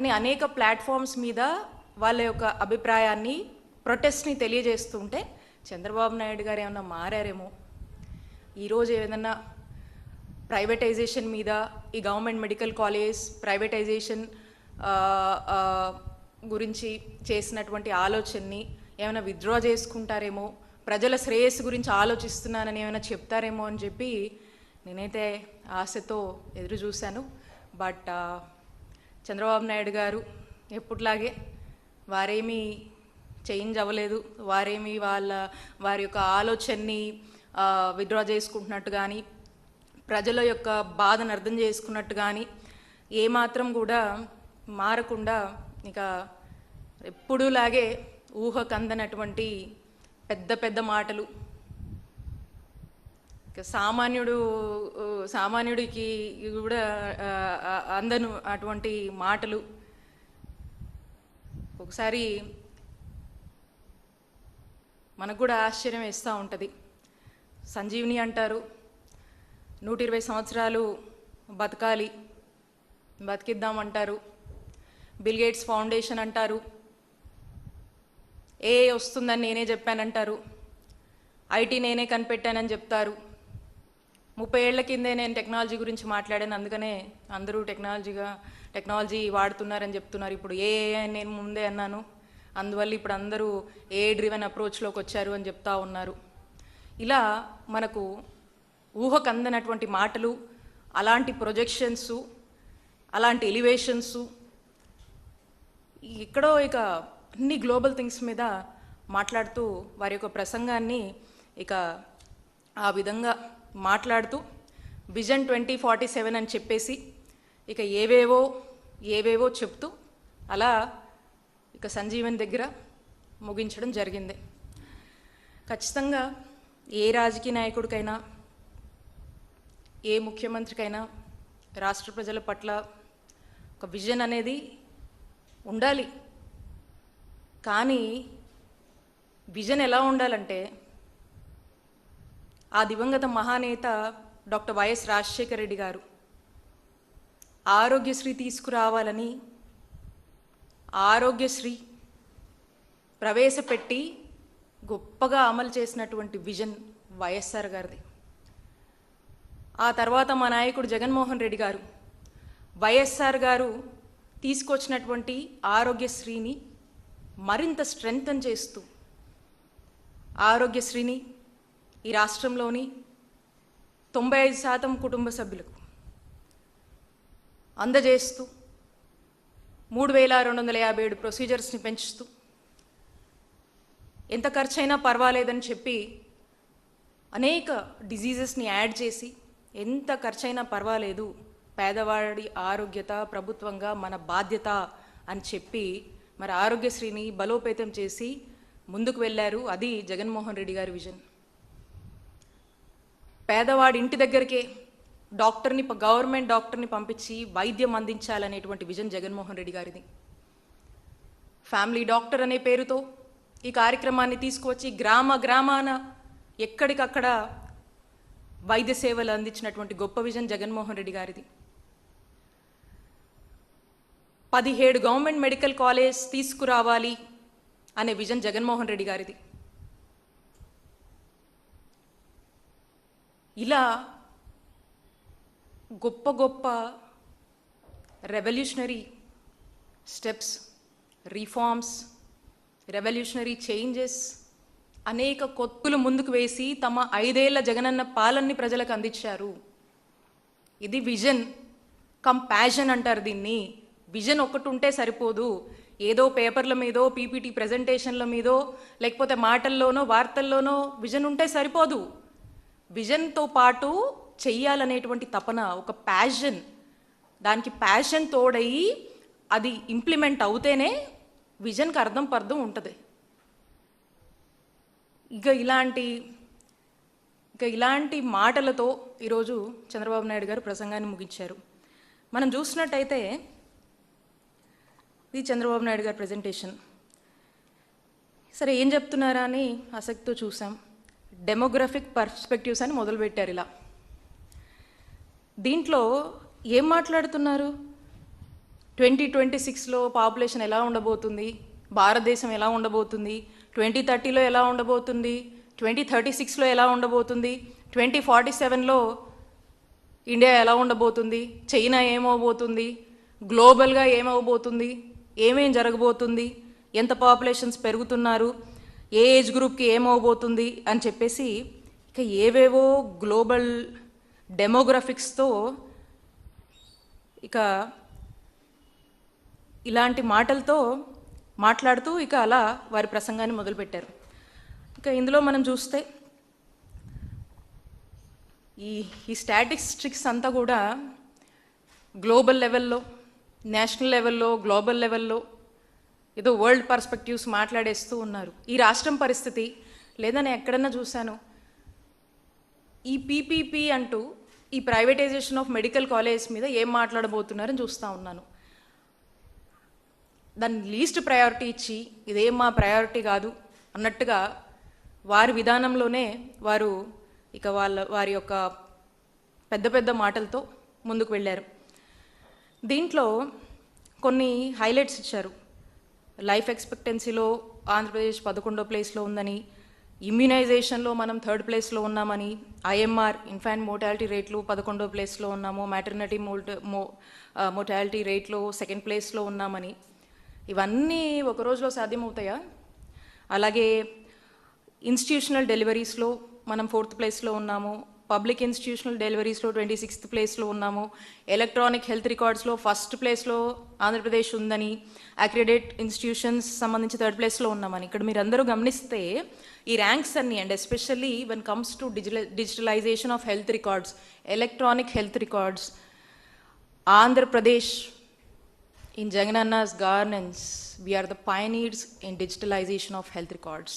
అని అనేక ప్లాట్ఫామ్స్ మీద వాళ్ళ యొక్క అభిప్రాయాన్ని ప్రొటెస్ట్ని తెలియజేస్తుంటే చంద్రబాబు నాయుడు గారు ఏమన్నా మారారేమో? ఈరోజు ఏదన్నా ప్రైవేటైజేషన్ మీద ఈ గవర్నమెంట్ మెడికల్ కాలేజ్ ప్రైవేటైజేషన్ గురించి చేసినటువంటి ఆలోచనని ఏమైనా విత్డ్రా చేసుకుంటారేమో? ప్రజల శ్రేయస్సు గురించి ఆలోచిస్తున్నానని ఏమైనా చెప్తారేమో అని చెప్పి నేనైతే ఆశతో ఎదురు చూశాను బట్ చంద్రబాబు నాయుడు గారు ఎప్పుట్లాగే వారేమీ చేంజ్ అవ్వలేదు వారేమి వాళ్ళ వారి యొక్క ఆలోచనని విత్డ్రా చేసుకుంటున్నట్టు కానీ ప్రజల యొక్క బాధను అర్థం చేసుకున్నట్టు కానీ ఏమాత్రం కూడా మారకుండా ఇక ఎప్పుడూలాగే ఊహకందనటువంటి పెద్ద పెద్ద మాటలు సామాన్యుడు సామాన్యుడికి కూడా అందను అటువంటి మాటలు. ఒకసారి మనకు కూడా ఆశ్చర్యం వేస్తూ ఉంటుంది. సంజీవిని అంటారు నూట ఇరవై సంవత్సరాలు బతకాలి బతికిద్దామంటారు. అంటారు బిల్గేట్స్ ఫౌండేషన్ అంటారు ఏ వస్తుందని నేనే చెప్పానంటారు. ఐటీ నేనే కనిపెట్టానని చెప్తారు. ముప్పై ఏళ్ళ కిందే నేను టెక్నాలజీ గురించి మాట్లాడాను. అందుకనే అందరూ టెక్నాలజీగా టెక్నాలజీ వాడుతున్నారని చెప్తున్నారు. ఇప్పుడు ఏ అని నేను ముందే అన్నాను. అందువల్ల ఇప్పుడు అందరూ ఏ డ్రివెన్ అప్రోచ్లోకి వచ్చారు అని చెప్తా ఉన్నారు. ఇలా మనకు ఊహకు అందనటువంటి మాటలు అలాంటి ప్రొజెక్షన్స్ అలాంటి ఎలివేషన్స్ ఎక్కడో ఇక అన్ని గ్లోబల్ థింగ్స్ మీద మాట్లాడుతూ వారి యొక్క ప్రసంగాన్ని ఇక ఆ విధంగా మాట్లాడుతూ విజన్ ట్వంటీ ఫార్టీ సెవెన్ అని చెప్పేసి ఇక ఏవేవో ఏవేవో చెప్తూ అలా ఇక సంజీవన్ దగ్గర ముగించడం జరిగింది. ఖచ్చితంగా ఏ రాజకీయ నాయకుడికైనా ఏ ముఖ్యమంత్రికైనా రాష్ట్ర ప్రజల పట్ల ఒక విజన్ అనేది ఉండాలి. కానీ విజన్ ఎలా ఉండాలంటే ఆ దివంగత మహానేత డాక్టర్ వైఎస్ రాజశేఖర రెడ్డి గారు ఆరోగ్యశ్రీ తీసుకురావాలని ఆరోగ్యశ్రీ ప్రవేశపెట్టి గొప్పగా అమలు చేసినటువంటి విజన్ వైఎస్ఆర్ గారిది. ఆ తర్వాత మా నాయకుడు జగన్మోహన్ రెడ్డి గారు వైఎస్ఆర్ గారు తీసుకొచ్చినటువంటి ఆరోగ్యశ్రీని మరింత స్ట్రెంగ్తన్ చేస్తూ ఆరోగ్యశ్రీని ఈ రాష్ట్రంలోని తొంభై ఐదు శాతం కుటుంబ సభ్యులకు అందజేస్తూ మూడు వేల రెండు వందల యాభై ఏడు ప్రొసీజర్స్ని పెంచుతూ ఎంత ఖర్చైనా పర్వాలేదని చెప్పి అనేక డిజీజెస్ని యాడ్ చేసి ఎంత ఖర్చైనా పర్వాలేదు పేదవాడి ఆరోగ్యత ప్రభుత్వంగా మన బాధ్యత అని చెప్పి మరి ఆరోగ్యశ్రీని బలోపేతం చేసి ముందుకు వెళ్ళారు. అది జగన్మోహన్ రెడ్డి గారి విజన్. పేదవాడి ఇంటి దగ్గరికే డాక్టర్ని గవర్నమెంట్ డాక్టర్ని పంపించి వైద్యం అందించాలనేటువంటి విజన్ జగన్మోహన్ రెడ్డి గారిది. ఫ్యామిలీ డాక్టర్ అనే పేరుతో ఈ కార్యక్రమాన్ని తీసుకువచ్చి గ్రామ గ్రామాన ఎక్కడికక్కడ వైద్య సేవలు అందించినటువంటి గొప్ప విజన్ జగన్మోహన్ రెడ్డి గారిది. పదిహేడు గవర్నమెంట్ మెడికల్ కాలేజ్ తీసుకురావాలి అనే విజన్ జగన్మోహన్ రెడ్డి గారిది. ఇలా గొప్ప గొప్ప revolutionary steps reforms revolutionary changes అనేక కొత్తులు ముందుకు వేసి తమ ఐదేళ్ళ జగనన్న పాలన్ని ప్రజలకు అందించారు. ఇది విజన్ కంపాషన్ అంటారు దీన్ని. విజన్ ఒకటి ఉంటే సరిపోదు. ఏదో పేపర్ల మీదో పీపీటీ ప్రజెంటేషన్ల మీదో లేకపోతే మాటల్లోనో వార్తల్లోనో విజన్ ఉంటే సరిపోదు. విజన్తో పాటు చెయ్యాలనేటువంటి తపన ఒక ప్యాషన్ దానికి ప్యాషన్ తోడయి అది ఇంప్లిమెంట్ అవుతేనే విజన్కి అర్థం పర్థం ఉంటుంది. ఇక ఇలాంటి ఇక ఇలాంటి మాటలతో ఈరోజు చంద్రబాబు నాయుడు గారు ప్రసంగాన్ని ముగించారు. మనం చూసినట్టయితే ఇది చంద్రబాబు నాయుడు గారి ప్రజెంటేషన్ సరే ఏం చెప్తున్నారా అని ఆసక్తితో చూసాం. డెమోగ్రఫిక్ పర్స్పెక్టివ్స్ అని మొదలుపెట్టారు ఇలా. దీంట్లో ఏం మాట్లాడుతున్నారు? ట్వంటీ ట్వంటీ సిక్స్లో పాపులేషన్ ఎలా ఉండబోతుంది? భారతదేశం ఎలా ఉండబోతుంది? ట్వంటీ థర్టీలో ఎలా ఉండబోతుంది? ట్వంటీ థర్టీ సిక్స్లో ఎలా ఉండబోతుంది? ట్వంటీ ఫార్టీ సెవెన్లో ఇండియా ఎలా ఉండబోతుంది? చైనా ఏమవబోతుంది గ్లోబల్గా ఏమవబోతుంది ఏమేం జరగబోతుంది? ఎంత పాపులేషన్స్ పెరుగుతున్నారు? ఏ ఏజ్ గ్రూప్కి ఏమవబోతుంది అని చెప్పేసి ఇక ఏవేవో గ్లోబల్ డెమోగ్రఫిక్స్తో ఇక ఇలాంటి మాటలతో మాట్లాడుతూ ఇక అలా వారి ప్రసంగాన్ని మొదలుపెట్టారు. ఇక ఇందులో మనం చూస్తే ఈ ఈ స్టాటిస్టిక్స్ అంతా కూడా గ్లోబల్ లెవెల్లో నేషనల్ లెవెల్లో గ్లోబల్ లెవెల్లో ఏదో వరల్డ్ పర్స్పెక్టివ్స్ మాట్లాడేస్తూ ఉన్నారు. ఈ రాష్ట్రం పరిస్థితి లేదా నేను ఎక్కడన్నా చూశాను ఈ పీపీపీ అంటూ ఈ ప్రైవేటైజేషన్ ఆఫ్ మెడికల్ కాలేజ్ మీద ఏం మాట్లాడబోతున్నారని చూస్తూ ఉన్నాను. దాన్ని లీస్ట్ ప్రయారిటీ ఇచ్చి ఇదేం మా ప్రయారిటీ కాదు అన్నట్టుగా వారి విధానంలోనే వారు ఇక వాళ్ళ వారి యొక్క పెద్ద పెద్ద మాటలతో ముందుకు వెళ్ళారు. దీంట్లో కొన్ని హైలైట్స్ ఇచ్చారు. లైఫ్ ఎక్స్పెక్టెన్సీలో ఆంధ్రప్రదేశ్ పదకొండో ప్లేస్లో ఉందని ఇమ్యునైజేషన్లో మనం థర్డ్ ప్లేస్లో ఉన్నామని ఐఎంఆర్ ఇన్ఫాంట్ మోటాలిటీ రేట్లు పదకొండో ప్లేస్లో ఉన్నాము మ్యాటర్నిటీ మోల్ట మో మోటాలిటీ రేట్లో సెకండ్ ప్లేస్లో ఉన్నామని. ఇవన్నీ ఒక రోజులో సాధ్యమవుతాయా? అలాగే ఇన్స్టిట్యూషనల్ డెలివరీస్లో మనం ఫోర్త్ ప్లేస్లో ఉన్నాము పబ్లిక్ ఇన్స్టిట్యూషనల్ డెలివరీస్లో ట్వంటీ సిక్స్త్ ప్లేస్లో ఉన్నాము. ఎలక్ట్రానిక్ హెల్త్ రికార్డ్స్లో ఫస్ట్ ప్లేస్లో ఆంధ్రప్రదేశ్ ఉందని అక్రిడేట్ ఇన్స్టిట్యూషన్స్ సంబంధించి థర్డ్ ప్లేస్లో ఉన్నామని. ఇక్కడ మీరు అందరూ గమనిస్తే ఈ ర్యాంక్స్ అన్ని and especially when comes to digital digitalization of health records electronic health records Andhra Pradesh In Jaganna's governance, we are the the in digitalization of health records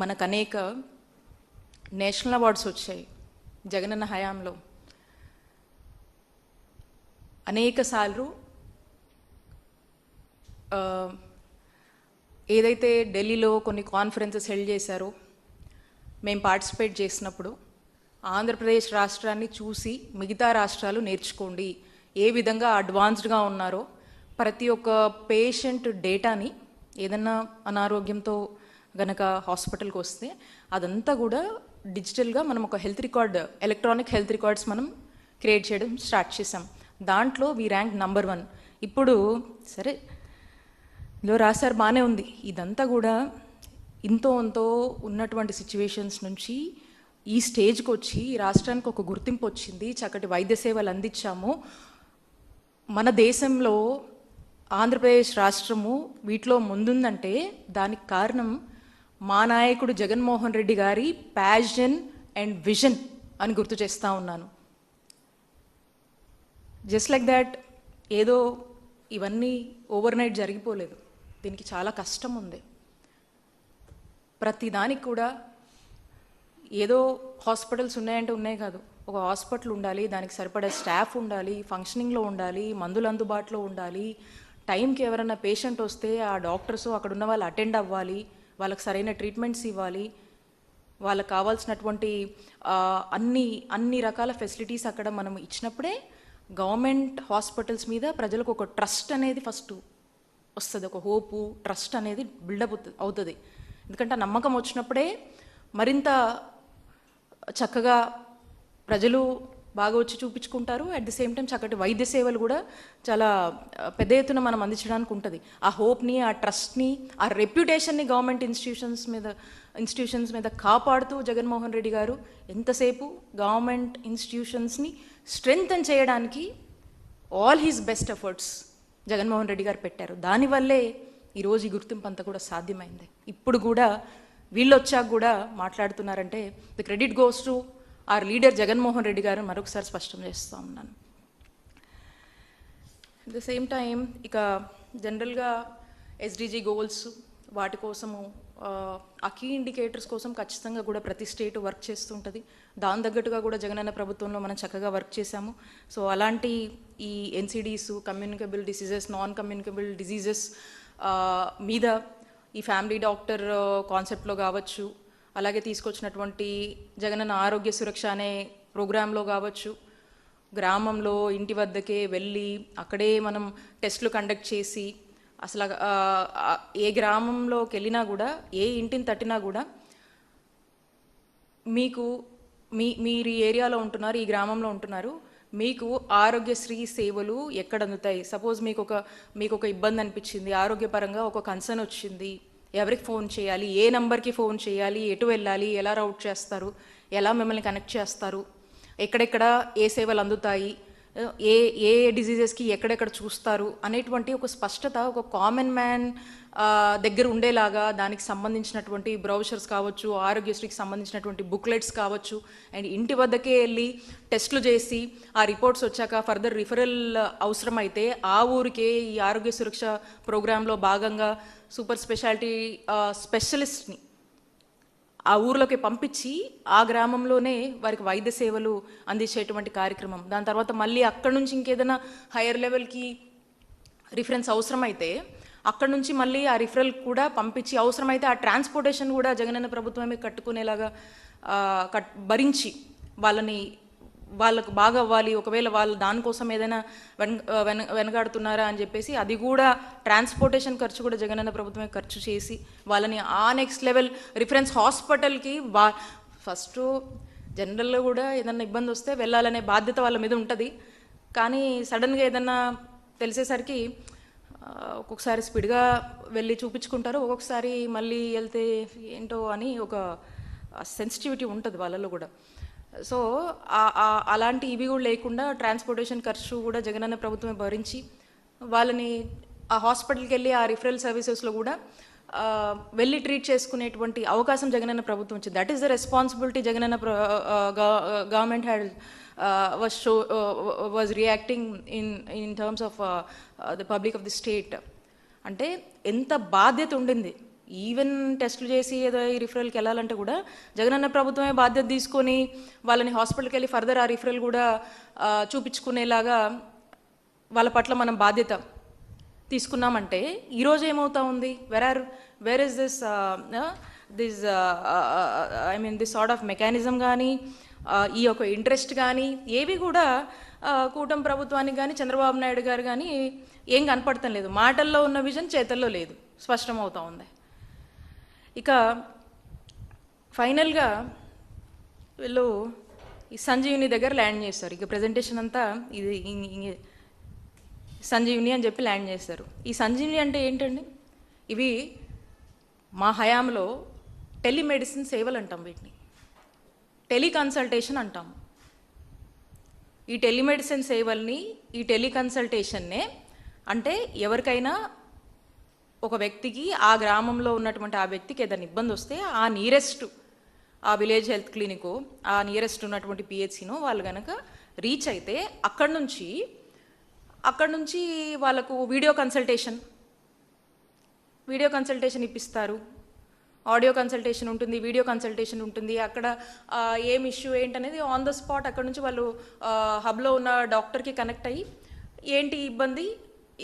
మనకు అనేక నేషనల్ అవార్డ్స్ వచ్చాయి జగనన్న హయాంలో. అనేక సార్లు ఏదైతే ఢిల్లీలో కొన్ని కాన్ఫరెన్సెస్ హెల్డ్ చేశారో మేము పార్టిసిపేట్ చేసినప్పుడు ఆంధ్రప్రదేశ్ రాష్ట్రాన్ని చూసి మిగతా రాష్ట్రాలు నేర్చుకోండి ఏ విధంగా అడ్వాన్స్డ్గా ఉన్నారో ప్రతి ఒక్క పేషెంట్ డేటాని ఏదన్నా అనారోగ్యంతో గనక హాస్పిటల్కి వస్తే అదంతా కూడా డిజిటల్గా మనం ఒక health record electronic health records మనం క్రియేట్ చేయడం స్టార్ట్ చేసాం దాంట్లో వీ ర్యాంక్ నంబర్ వన్. ఇప్పుడు సరే ఇందులో రాశారు బాగానే ఉంది. ఇదంతా కూడా ఇంతో అంతో ఉన్నటువంటి సిచ్యువేషన్స్ నుంచి ఈ స్టేజ్కి వచ్చి ఈ రాష్ట్రానికి ఒక గుర్తింపు వచ్చింది. చక్కటి వైద్య సేవలు అందించాము. మన దేశంలో ఆంధ్రప్రదేశ్ రాష్ట్రము వీటిలో ముందుందంటే దానికి కారణం మా నాయకుడు జగన్మోహన్ రెడ్డి గారి ప్యాషన్ అండ్ విజన్ అని గుర్తు చేస్తూ ఉన్నాను. జస్ట్ లైక్ దాట్ ఏదో ఇవన్నీ ఓవర్ నైట్ జరిగిపోలేదు. దీనికి చాలా కష్టం ఉంది. ప్రతిదానికి కూడా ఏదో హాస్పిటల్స్ ఉన్నాయంటే ఉన్నాయి కాదు. ఒక హాస్పిటల్ ఉండాలి దానికి సరిపడే స్టాఫ్ ఉండాలి ఫంక్షనింగ్లో ఉండాలి మందులు అందుబాటులో ఉండాలి టైంకి ఎవరైనా పేషెంట్ వస్తే ఆ డాక్టర్స్ అక్కడ ఉన్న వాళ్ళు అటెండ్ అవ్వాలి వాళ్ళకి సరైన ట్రీట్మెంట్స్ ఇవ్వాలి. వాళ్ళకి కావాల్సినటువంటి అన్ని అన్ని రకాల ఫెసిలిటీస్ అక్కడ మనం ఇచ్చినప్పుడే గవర్నమెంట్ హాస్పిటల్స్ మీద ప్రజలకు ఒక ట్రస్ట్ అనేది ఫస్ట్ వస్తుంది. ఒక హోపు ట్రస్ట్ అనేది బిల్డప్ అవుతుంది. ఎందుకంటే ఆ నమ్మకం వచ్చినప్పుడే మరింత చక్కగా ప్రజలు బాగా వచ్చి చూపించుకుంటారు. అట్ ది సేమ్ టైం చక్కటి వైద్య సేవలు కూడా చాలా పెద్ద ఎత్తున మనం అందించడానికి ఉంటుంది. ఆ హోప్ని ఆ ట్రస్ట్ని ఆ రెప్యుటేషన్ని గవర్నమెంట్ ఇన్స్టిట్యూషన్స్ మీద ఇన్స్టిట్యూషన్స్ మీద కాపాడుతూ జగన్మోహన్ రెడ్డి గారు ఎంతసేపు గవర్నమెంట్ ఇన్స్టిట్యూషన్స్ని స్ట్రెంగ్తన్ చేయడానికి all his best efforts Jaganmohan Reddy గారు పెట్టారు. దానివల్లే ఈరోజు ఈ గుర్తింపు అంతా కూడా సాధ్యమైంది. ఇప్పుడు కూడా వీళ్ళు వచ్చాక కూడా మాట్లాడుతున్నారంటే the credit goes to our leader Jaganmohan Reddy గారు మరొకసారి స్పష్టం చేస్తూ ఉన్నాను. అట్ ద సేమ్ టైం ఇక జనరల్గా ఎస్డిజి గోల్స్ వాటి కోసము ఆ, ఆ కీ ఇండికేటర్స్ కోసం ఖచ్చితంగా కూడా ప్రతి స్టేట్ వర్క్ చేస్తుంటుంది దాని తగ్గట్టుగా కూడా జగనన్న ప్రభుత్వంలో మనం చక్కగా వర్క్ చేశాము. సో అలాంటి ఈ NCDs communicable diseases non communicable diseases మీద ఈ ఫ్యామిలీ డాక్టర్ కాన్సెప్ట్లో కావచ్చు అలాగే తీసుకొచ్చినటువంటి జగనన్న ఆరోగ్య సురక్ష అనే ప్రోగ్రాంలో కావచ్చు గ్రామంలో ఇంటి వద్దకే వెళ్ళి అక్కడే మనం టెస్టులు కండక్ట్ చేసి అసలు ఏ గ్రామంలోకి వెళ్ళినా కూడా ఏ ఇంటిని తట్టినా కూడా మీకు మీ మీరు ఈ ఏరియాలో ఉంటున్నారు ఈ గ్రామంలో ఉంటున్నారు మీకు ఆరోగ్యశ్రీ సేవలు ఎక్కడ అందుతాయి? సపోజ్ మీకు ఒక మీకు ఒక ఇబ్బంది అనిపించింది ఆరోగ్యపరంగా ఒక కన్సర్న్ వచ్చింది ఎవరికి ఫోన్ చేయాలి? ఏ నెంబర్కి ఫోన్ చేయాలి? ఎటు వెళ్ళాలి? ఎలా రౌట్ చేస్తారు? ఎలా మిమ్మల్ని కనెక్ట్ చేస్తారు? ఎక్కడెక్కడ ఏ సేవలు అందుతాయి? ఏ ఏ డిజీజెస్కి ఎక్కడెక్కడ చూస్తారు అనేటువంటి ఒక స్పష్టత ఒక కామన్ మ్యాన్ దగ్గర ఉండేలాగా దానికి సంబంధించినటువంటి బ్రౌచర్స్ కావచ్చు ఆరోగ్యశ్రీకి సంబంధించినటువంటి బుక్లెట్స్ కావచ్చు. అండ్ ఇంటి వద్దకే వెళ్ళి టెస్టులు చేసి ఆ రిపోర్ట్స్ వచ్చాక ఫర్దర్ రిఫరల్ అవసరమైతే ఆ ఊరికే ఈ ఆరోగ్య సురక్ష ప్రోగ్రాంలో భాగంగా సూపర్ స్పెషాలిటీ స్పెషలిస్ట్ని ఆ ఊర్లోకి పంపించి ఆ గ్రామంలోనే వారికి వైద్య సేవలు అందించేటువంటి కార్యక్రమం. దాని తర్వాత మళ్ళీ అక్కడ నుంచి ఇంకేదైనా హైయర్ లెవెల్కి రిఫరెన్స్ అవసరమైతే అక్కడ నుంచి మళ్ళీ ఆ రిఫరల్ కూడా పంపించి అవసరమైతే ఆ ట్రాన్స్పోర్టేషన్ కూడా జగనన్న ప్రభుత్వమే కట్టుకునేలాగా కట్ భరించి వాళ్ళని వాళ్ళకు బాగా అవ్వాలి ఒకవేళ వాళ్ళు దానికోసం ఏదైనా వెన వెన వెనకాడుతున్నారా అని చెప్పేసి అది కూడా ట్రాన్స్పోర్టేషన్ ఖర్చు కూడా జగనన్న ప్రభుత్వమే ఖర్చు చేసి వాళ్ళని ఆ నెక్స్ట్ లెవెల్ రిఫరెన్స్ హాస్పిటల్కి వా ఫస్ట్ జనరల్లో కూడా ఏదన్నా ఇబ్బంది వస్తే వెళ్ళాలనే బాధ్యత వాళ్ళ మీద ఉంటుంది. కానీ సడన్గా ఏదన్నా తెలిసేసరికి ఒక్కొక్కసారి స్పీడ్గా వెళ్ళి చూపించుకుంటారు ఒక్కొక్కసారి మళ్ళీ వెళ్తే ఏంటో అని ఒక సెన్సిటివిటీ ఉంటుంది వాళ్ళలో కూడా. సో అలాంటి ఇవి కూడా లేకుండా ట్రాన్స్పోర్టేషన్ ఖర్చు కూడా జగనన్న ప్రభుత్వమే భరించి వాళ్ళని ఆ హాస్పిటల్కి వెళ్ళి ఆ రిఫరల్ సర్వీసెస్లో కూడా వెళ్ళి ట్రీట్ చేసుకునేటువంటి అవకాశం జగనన్న ప్రభుత్వం ఇచ్చింది. That is the responsibility Jaganna government had was show was reacting in in terms of the public of the state అంటే ఎంత బాధ్యత ఉండింది ఈవెన్ టెస్టులు చేసి ఏదో ఈ రిఫరల్కి వెళ్ళాలంటే కూడా జగనన్న ప్రభుత్వమే బాధ్యత తీసుకొని వాళ్ళని హాస్పిటల్కి వెళ్ళి ఫర్దర్ ఆ రిఫరల్ కూడా చూపించుకునేలాగా వాళ్ళ పట్ల మనం బాధ్యత తీసుకున్నామంటే ఈరోజు ఏమవుతా ఉంది? Where are where is this this I mean this sort of mechanism కానీ ఈ యొక్క ఇంట్రెస్ట్ కానీ ఏవి కూడా కూటమి ప్రభుత్వానికి కానీ చంద్రబాబు నాయుడు గారు కానీ ఏం కనపడటం లేదు. మాటల్లో ఉన్న విజన్ చేతల్లో లేదు. స్పష్టమవుతా ఉంది. ఇక ఫైనల్గా వీళ్ళు ఈ సంజీవిని దగ్గర ల్యాండ్ చేస్తారు. ఇక ప్రజెంటేషన్ అంతా ఇది ఇ- సంజీవిని అని చెప్పి ల్యాండ్ చేస్తారు. ఈ సంజీవిని అంటే ఏంటండి? ఇవి మా హయాంలో టెలిమెడిసిన్ సేవలు అంటాం వీటిని. టెలికన్సల్టేషన్ అంటాం. ఈ టెలిమెడిసిన్ సేవల్ని ఈ టెలికన్సల్టేషన్నే అంటే ఎవరికైనా ఒక వ్యక్తికి ఆ గ్రామంలో ఉన్నటువంటి ఆ వ్యక్తికి ఏదైనా ఇబ్బంది వస్తే ఆ నియరెస్ట్ ఆ విలేజ్ హెల్త్ క్లినిక్ ఆ నియరెస్ట్ ఉన్నటువంటి పిహెచ్సిను వాళ్ళు కనుక రీచ్ అయితే అక్కడ నుంచి అక్కడ నుంచి వాళ్ళకు వీడియో కన్సల్టేషన్ వీడియో కన్సల్టేషన్ ఇప్పిస్తారు. ఆడియో కన్సల్టేషన్ ఉంటుంది వీడియో కన్సల్టేషన్ ఉంటుంది. అక్కడ ఏం ఇష్యూ ఏంటనేది ఆన్ ద స్పాట్ అక్కడ నుంచి వాళ్ళు హబ్లో ఉన్న డాక్టర్కి కనెక్ట్ అయ్యి ఏంటి ఇబ్బంది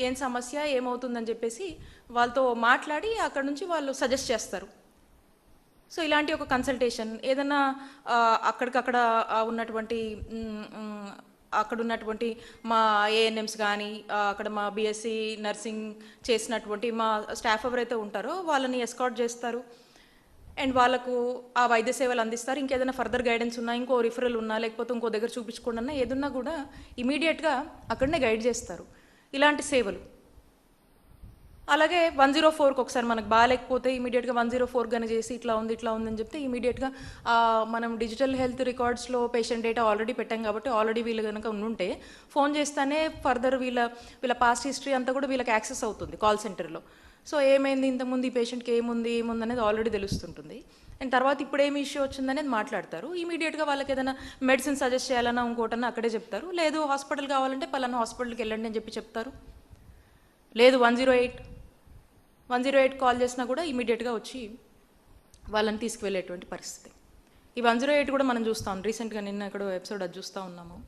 ఏం సమస్య ఏమవుతుందని చెప్పేసి వాళ్ళతో మాట్లాడి అక్కడ నుంచి వాళ్ళు సజెస్ట్ చేస్తారు. సో ఇలాంటి ఒక కన్సల్టేషన్ ఏదైనా అక్కడికక్కడ ఉన్నటువంటి అక్కడ ఉన్నటువంటి మా ఏఎన్ఎమ్స్ కానీ అక్కడ మా బీఎస్సీ నర్సింగ్ చేసినటువంటి మా స్టాఫ్ ఎవరైతే ఉంటారో వాళ్ళని ఎస్కాట్ చేస్తారు. అండ్ వాళ్ళకు ఆ వైద్య సేవలు అందిస్తారు. ఇంకేదైనా ఫర్దర్ గైడెన్స్ ఉన్నా ఇంకో రిఫరల్ ఉన్నా లేకపోతే ఇంకో దగ్గర చూపించుకోండి అన్నా ఏదున్నా కూడా ఇమీడియట్గా అక్కడనే గైడ్ చేస్తారు. ఇలాంటి సేవలు. అలాగే వన్ జీరో ఫోర్కి ఒకసారి మనకు బాగాలేకపోతే ఇమీడియట్గా వన్ జీరో ఫోర్ కానీ చేసి ఇట్లా ఉంది ఇట్లా ఉందని చెప్తే ఇమీడియట్గా మనం డిజిటల్ హెల్త్ రికార్డ్స్లో పేషెంట్ డేటా ఆల్రెడీ పెట్టాం కాబట్టి ఆల్రెడీ వీళ్ళు కనుక ఉంటే ఫోన్ చేస్తేనే ఫర్దర్ వీళ్ళ వీళ్ళ పాస్ట్ హిస్టరీ అంతా కూడా వీళ్ళకి యాక్సెస్ అవుతుంది కాల్ సెంటర్లో సో ఏమైంది? ఇంతకుముందు ఈ పేషెంట్కి ఏముంది? ఏముంది అనేది ఆల్రెడీ తెలుస్తుంటుంది. అండ్ తర్వాత ఇప్పుడు ఏమి ఇష్యూ వచ్చిందనేది మాట్లాడతారు. ఇమీడియట్గా వాళ్ళకి ఏదైనా మెడిసిన్ సజెస్ట్ చేయాలన్నా ఇంకోటన్నా అక్కడే చెప్తారు. లేదు హాస్పిటల్ కావాలంటే పలానా హాస్పిటల్కి వెళ్ళండి అని చెప్పి చెప్తారు. లేదు one zero eight one zero eight call చేసినా కూడా ఇమీడియట్గా వచ్చి వాళ్ళని తీసుకువెళ్ళేటువంటి పరిస్థితి. ఈ వన్ జీరో ఎయిట్ కూడా మనం చూస్తాం. రీసెంట్గా నిన్న ఎక్కడో ఎపిసోడ్ అది చూస్తూ ఉన్నాము.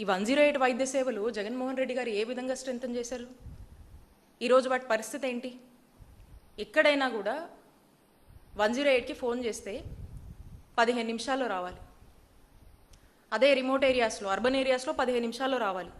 ఈ వన్ జీరో ఎయిట్ వైద్య సేవలు జగన్మోహన్ రెడ్డి గారు ఏ విధంగా స్ట్రెంగ్తన్ చేశారు? ఈరోజు వాటి పరిస్థితి ఏంటి? ఎక్కడైనా కూడా వన్ జీరో ఎయిట్కి ఫోన్ చేస్తే పదిహేను నిమిషాల్లో రావాలి. అదే రిమోట్ ఏరియాస్లో అర్బన్ ఏరియాస్లో పదిహేను నిమిషాల్లో రావాలి.